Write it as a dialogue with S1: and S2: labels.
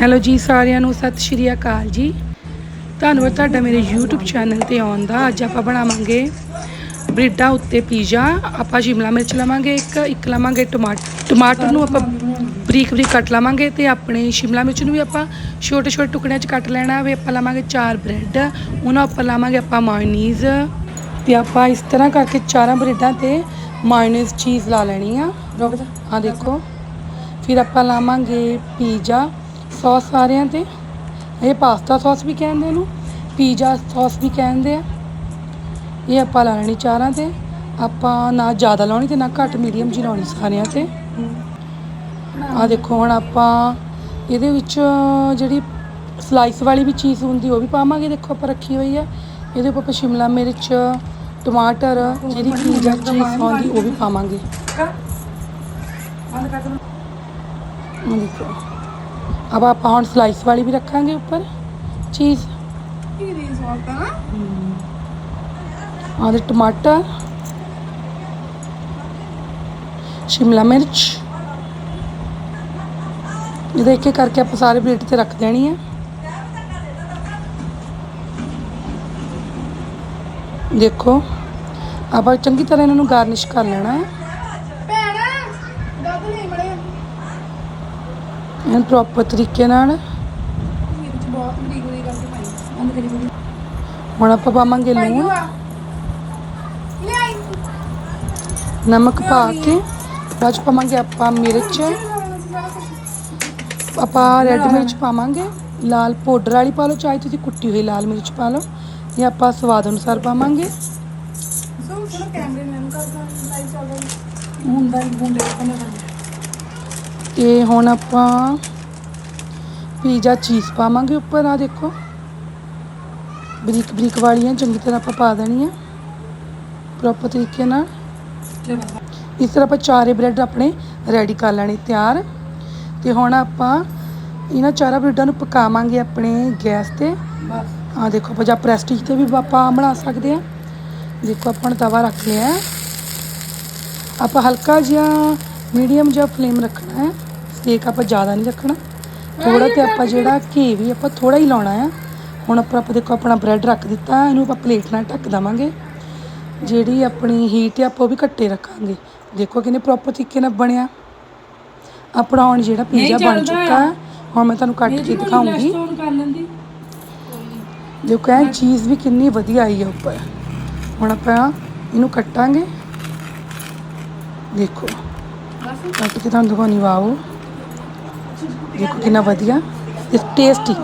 S1: Hello ਜੀ, ਸਾਰਿਆਂ ਨੂੰ ਸਤਿ ਸ਼੍ਰੀ ਅਕਾਲ ਜੀ। ਧੰਨਵਾਦ ਤੁਹਾਡਾ ਮੇਰੇ YouTube ਚੈਨਲ ਤੇ ਆਉਣ ਦਾ, ਅੱਜ ਆਪਾਂ ਬਣਾਵਾਂਗੇ ਬ੍ਰੈਡਾਂ ਉੱਤੇ ਪੀਜ਼ਾ। ਆਪਾਂ ਸ਼ਿਮਲਾ ਮਿਰਚ ਲਵਾਂਗੇ ਇੱਕ ਇੱਕ ਲਵਾਂਗੇ ਟਮਾਟਰ ਟਮਾਟਰ ਨੂੰ ਆਪਾਂ ਬਰੀਕ ਬਰੀਕ ਕੱਟ ਲਵਾਂਗੇ ਤੇ ਆਪਣੇ ਸ਼ਿਮਲਾ ਮਿਰਚ ਨੂੰ ਵੀ ਆਪਾਂ ਛੋਟੇ ਛੋਟੇ ਟੁਕੜਿਆਂ 'ਚ ਕੱਟ ਲੈਣਾ ਵੇ, ਆਪਾਂ ਲਵਾਂਗੇ ਚਾਰ ਬ੍ਰੈਡ। ਉਹਨਾਂ ਉੱਪਰ ਲਾਵਾਂਗੇ ਆਪਾਂ ਮਾਇਨੀਜ਼ ਤੇ ਆਪਾਂ ਇਸ ਤਰ੍ਹਾਂ ਕਰਕੇ ਚਾਰਾਂ ਬ੍ਰੈਡਾਂ ਤੇ ਮਾਇਓਨੀਜ਼ ਚੀਜ਼ ਲਾ ਲੈਣੀ ਆ।
S2: ਰੁਕ ਜਾ।
S1: ਆ ਦੇਖੋ। ਫਿਰ ਆਪਾਂ ਲਾਵਾਂਗੇ ਪੀਜ਼ਾ। ਸੌਸ ਸਾਰਿਆਂ ਤੇ। ਇਹ ਪਾਸਤਾ ਸੌਸ ਵੀ ਕਹਿੰਦੇ ਇਹਨੂੰ ਪੀਜ਼ਾ ਸੌਸ ਵੀ ਕਹਿੰਦੇ ਆ। ਇਹ ਆਪਾਂ ਲਾ ਲੈਣੀ ਚਾਰਾਂ ਤੇ। ਆਪਾਂ ਨਾ ਜ਼ਿਆਦਾ ਲਾਉਣੀ ਤੇ ਨਾ ਘੱਟ ਮੀਡੀਅਮ ਜੀ ਲਾਉਣੀ ਸਾਰਿਆਂ ਤੇ। ਆ ਦੇਖੋ ਹੁਣ ਆਪਾਂ ਇਹਦੇ ਵਿੱਚ ਜਿਹੜੀ ਸਲਾਈਸ ਵਾਲੀ ਵੀ ਚੀਜ਼ ਹੁੰਦੀ, ਉਹ ਵੀ ਪਾਵਾਂਗੇ। ਦੇਖੋ ਆਪਾਂ ਰੱਖੀ ਹੋਈ ਆ। ਇਹਦੇ ਉੱਪਰ ਆਪਾਂ ਸ਼ਿਮਲਾ ਮਿਰਚ, ਟਮਾਟਰ, ਜਿਹੜੀ ਪੀਜ਼ਾ ਚੀਜ਼ ਆਉਂਦੀ ਉਹ ਵੀ ਪਾਵਾਂਗੇ। ਦੇਖੋ। अब ਆਪਾਂ ਹੁਣ ਸਲਾਈਸ ਵਾਲੀ ਵੀ ਰੱਖਾਂਗੇ ਉੱਪਰ ਚੀਜ਼
S2: ਕੀ ਰੀਸ ਵਾਲਤਾ
S1: ਆਹ ਦੇ ਟਮਾਟਰ ਸ਼ਿਮਲਾ ਮਿਰਚ ਇਹਦੇ ਇੱਕ ਇੱਕ ਕਰਕੇ ਆਪਾਂ ਸਾਰੇ ਪਲੇਟ ਤੇ ਰੱਖ ਦੇਣੀ ਹੈ ਦੇਖੋ ਆਪਾਂ ਚੰਗੀ ਤਰ੍ਹਾਂ ਇਹਨਾਂ ਨੂੰ ਗਾਰਨਿਸ਼ ਕਰ ਲੈਣਾ ਹੈ ਐਨ ਪ੍ਰੋਪਰ ਤਰੀਕੇ ਨਾਲ
S2: ਮਿਰਚ ਬਹੁਤ ਬਰੀਕ ਬਰੀਕ ਕਰਕੇ ਪਾਈ ਬੰਦ ਕਰੀ ਬੜੀ
S1: ਹੁਣ ਆਪਾਂ ਪਾਵਾਂਗੇ ਲੂਣ
S2: ਲੈ ਆਈ
S1: ਨਮਕ ਪਾ ਕੇ ਬਾਅਦ 'ਚ ਪਾਵਾਂਗੇ ਆਪਾਂ ਮਿਰਚ ਆਪਾਂ ਰੈੱਡ ਮਿਰਚ ਪਾਵਾਂਗੇ ਲਾਲ ਪਾਊਡਰ ਵਾਲੀ ਪਾ ਲਓ ਚਾਹੇ ਤੁਸੀਂ ਕੁੱਟੀ ਹੋਈ ਲਾਲ ਮਿਰਚ ਪਾ ਲਓ ਜਾਂ ਆਪਾਂ ਸਵਾਦ ਅਨੁਸਾਰ ਪਾਵਾਂਗੇ
S2: ਸੋ ਚਲੋ ਕੈਮਰੇ ਮੈਨੂੰ ਕਰਦਾ ਲਾਈਵ ਚੱਲ ਰਹੀ ਹੁੰਦਾ ਹੀ ਗੁੰਡੇ ਕੰਨੇ ਕੰਨੇ
S1: ਤੇ ਹੁਣ ਆਪਾਂ ਪੀਜ਼ਾ ਚੀਜ਼ ਪਾਵਾਂਗੇ ਉੱਪਰ ਆ ਦੇਖੋ। ਬਰੀਕ ਬਰੀਕ ਵਾਲੀਆਂ, ਚੰਗੀ ਤਰ੍ਹਾਂ ਆਪਾਂ ਪਾ ਦੇਣੀਆਂ ਪ੍ਰੋਪਰ ਤਰੀਕੇ ਨਾਲ। ਇਸ ਤਰ੍ਹਾਂ ਆਪਾਂ ਚਾਰੇ ਬ੍ਰੈਡ ਆਪਣੇ ਰੈਡੀ ਕਰ ਲੈਣੇ, ਤਿਆਰ। ਤੇ ਹੁਣ ਆਪਾਂ ਇਹਨਾਂ ਚਾਰਾ ਬ੍ਰੈਡਾਂ ਨੂੰ ਪਕਾਵਾਂਗੇ ਆਪਣੇ ਗੈਸ ਤੇ।
S2: ਬਸ
S1: ਆ ਦੇਖੋ, ਆਪਾਂ ਜਾਂ ਪ੍ਰੈਸਟੀਜ ਤੇ ਵੀ ਆਪਾਂ ਬਣਾ ਸਕਦੇ ਆ ਦੇਖੋ, ਆਪਾਂ ਨੇ ਤਵਾ ਰੱਖ ਲਿਆ। ਆਪਾਂ ਹਲਕਾ ਜਿਹਾ ਮੀਡੀਅਮ ਜਿਹਾ ਫਲੇਮ ਰੱਖਣਾ ਹੈ। ਸੇਕ ਆਪਾਂ ਜ਼ਿਆਦਾ ਨਹੀਂ ਰੱਖਣਾ। ਥੋੜਾ ਤੇ ਆਪਾਂ ਜਿਹੜਾ ਘੀ ਵੀ ਆਪਾਂ ਥੋੜਾ ਹੀ ਲਾਉਣਾ ਆ। ਹੁਣ ਆਪਾਂ ਆਪਾਂ ਦੇਖੋ ਆਪਣਾ ਬ੍ਰੈਡ ਰੱਖ ਦਿੱਤਾ ਇਹਨੂੰ ਆਪਾਂ ਪਲੇਟ ਨਾਲ ਢੱਕ ਦੇਵਾਂਗੇ। ਜਿਹੜੀ ਆਪਣੀ ਹੀਟ ਹੈ ਆਪਾਂ ਉਹ ਵੀ ਘੱਟੇ ਰੱਖਾਂਗੇ। ਦੇਖੋ ਕਿੰਨੇ ਪ੍ਰੋਪਰ ਤਰੀਕੇ ਨਾਲ ਬਣਿਆ। ਆਪਣਾ ਹੁਣ ਜਿਹੜਾ ਪੀਜ਼ਾ ਬਣ ਚੁੱਕਾ ਹੁਣ ਮੈਂ ਤੁਹਾਨੂੰ ਕੱਟ ਕੇ ਦਿਖਾਉਂਗੀ। ਦੇਖੋ ਇਹ ਚੀਜ਼ ਵੀ ਕਿੰਨੀ ਵਧੀਆ ਆਈ ਹੈ ਉੱਪਰ। ਹੁਣ ਆਪਾਂ ਇਹਨੂੰ ਕੱਟਾਂਗੇ। ਦੇਖੋ। ਕੱਟ ਕੇ ਤੁਹਾਨੂੰ ਦਿਖਾਉਣੀ ਵਾਓ। ਦੇਖੋ ਕਿੰਨਾ ਵਧੀਆ ਤੇ ਟੇਸਟੀ